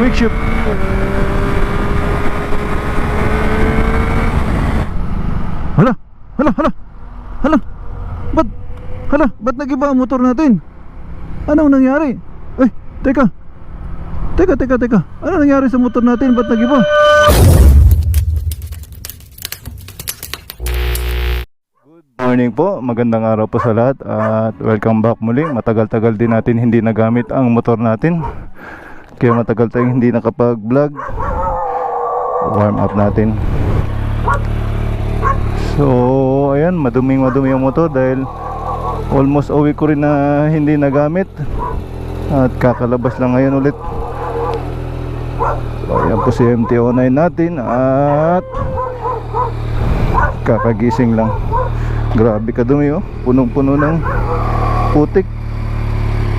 Quick ship. Hala, hala, hala. Hala. Ba't hala, ba't nagiba ang motor natin? Anong nangyari? Ay, teka. Teka, teka, teka. Ano nangyari sa motor natin? Ba't nagiba? Morning po, magandang araw po sa lahat at welcome back muli. Matagal-tagal din natin hindi nagamit ang motor natin. Kaya matagal tayong hindi nakapag-vlog. Warm up natin. So, ayan, maduming madumi ang motor dahil almost week ko rin na hindi nagamit. At kakalabas lang ngayon ulit. So, ayan po si MT-09 natin at kakagising lang. Grabe kadumi oh. Punong-puno ng putik.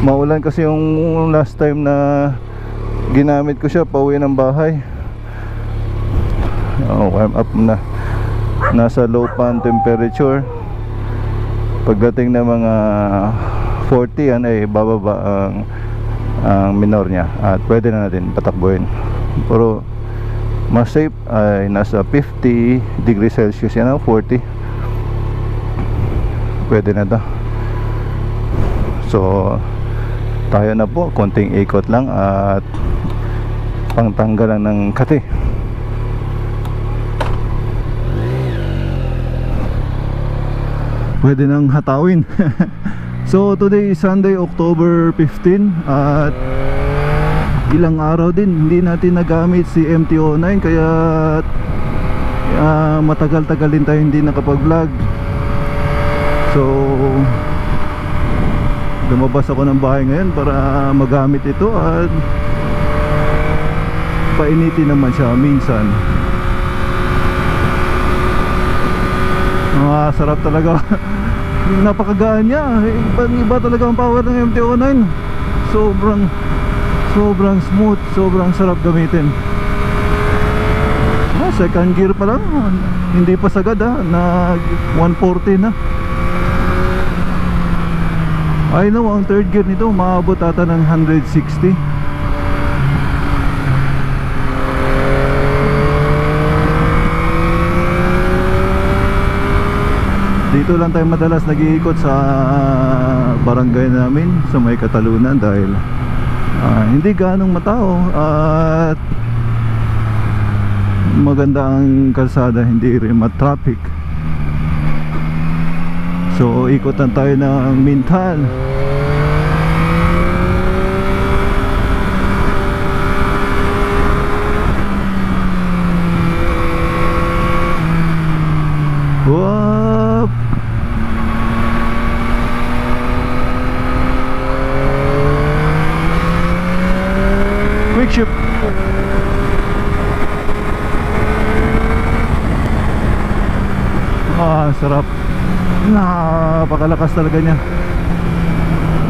Maulan kasi yung last time na ginamit ko siya pauwi ng bahay. Oh, warm up na. Nasa low pan temperature. Pagdating ng mga 40 yan ay bababa ang ang minor niya at pwede na natin patakbuhin. Pero mas safe ay nasa 50 degrees Celsius yan oh, 40 pwede na to so tayo na po konting ikot lang at pangtanggal lang ng kati pwede nang hatawin. So today is Sunday October 15 at ilang araw din hindi natin nagamit si MT-09 kaya ah, matagal-tagal din tayo hindi nakapag vlog So Lumabas ako ng bahay ngayon para magamit ito at painitin naman siya minsan. Ah, sarap talaga. Napakagaan niya. Ibang iba talaga ang power ng MT-09 Sobrang Sobrang smooth Sobrang sarap gamitin. Ah, Second gear pa lang. Hindi pa sagad ah. Na 140 na. I know ang third gear nito maabot ata ng 160 Dito lang tayo madalas nag-iikot sa barangay namin sa may Katalunan dahil ah, hindi ganong matao at maganda ang kalsada hindi rin matraffic. So ikot lang tayo ng Mintal Ship Ah, sarap. Napakalakas talaga niya.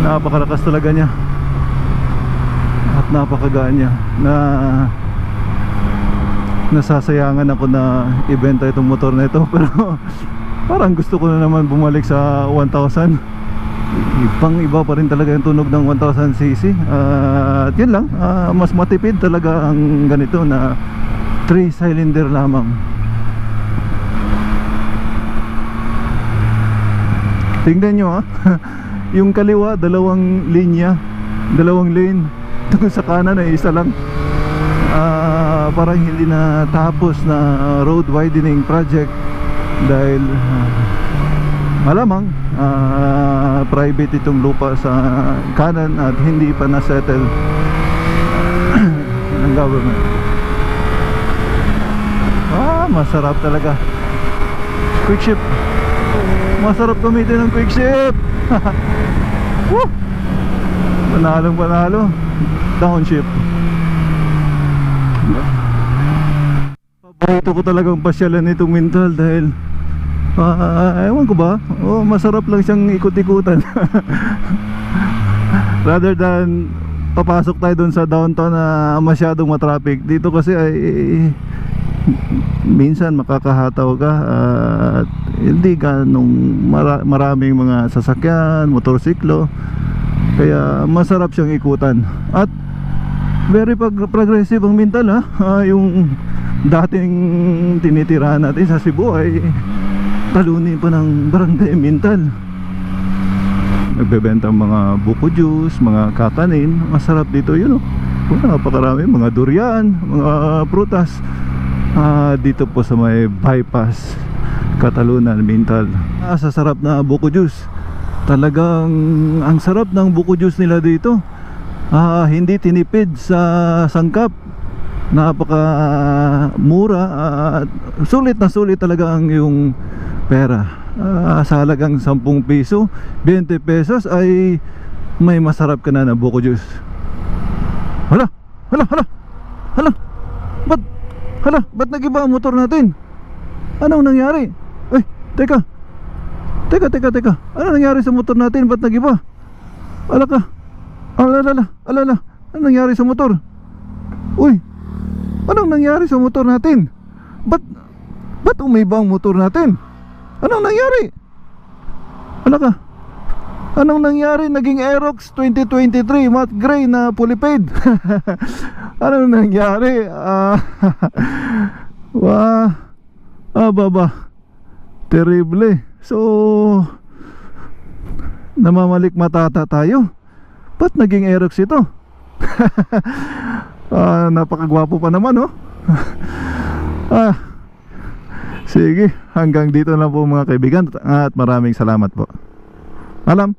Napakalakas talaga niya. At napakagaan niya. Na nasasayangan ako na ibenta itong motor na ito pero parang gusto ko na naman bumalik sa 1000 ibang iba pa rin talaga yung tunog ng 1000cc at yun lang. Ah, mas matipid talaga ang ganito na 3 cylinder lamang. Tingnan nyo ha Yung kaliwa dalawang linya Dalawang lane. Doon sa kanan ay isa lang. Ah, Parang hindi na tapos na road widening project Dahil ah, Malamang ah, Private itong lupa sa kanan At hindi pa na-settle ng government. Ah, masarap talaga. Quick ship. Masarap gamitin ng quick ship. Woo! Panalong panalo. Downshift Paborito ko talagang pasyalan nitong mental dahil ah, Ewan ko ba? Oh, Masarap lang siyang ikot-ikutan Rather than Papasok tayo dun sa downtown na masyadong matraffic Dito kasi ay minsan makakahataw ka at hindi mara- maraming mga sasakyan, motorsiklo. Kaya masarap siyang ikutan. At very progressive ang mental ha? Ah, yung dating tinitirahan natin sa Cebu ay talunin pa ng barangay mental nagbebenta mga buko juice, mga kakanin masarap dito yun oh. Napakarami, mga durian mga prutas. Ah, dito po sa may bypass Katalunan, Mintal. Ah, sa sarap na buko juice. Talagang ang sarap ng buko juice nila dito. Ah, hindi tinipid sa sangkap. Napaka mura at sulit na sulit talaga ang yung pera. Ah, sa halagang 10 piso 20 pesos ay may masarap ka na na buko juice. Hala! Hala! Hala! Hala! Ba't? Hala! Ba't nagiba ang motor natin? Anong nangyari? Ay teka. Teka teka teka. Ano nangyari sa motor natin? Ba't nagiba? Ala ka. Alala alala ano nangyari sa motor? Uy Anong nangyari sa motor natin? Ba't, ba't umiba ang motor natin? Anong nangyari? Ano ka? Anong nangyari? Naging Aerox 2023 matte gray na fully paid. Anong nangyari? Ah, wah, ah, baba. Terrible. So, namamalik matata tayo. Ba't naging Aerox ito? Ah, napakagwapo pa naman, oh. ah. Sige, hanggang dito lang po mga kaibigan at maraming salamat po. Alam.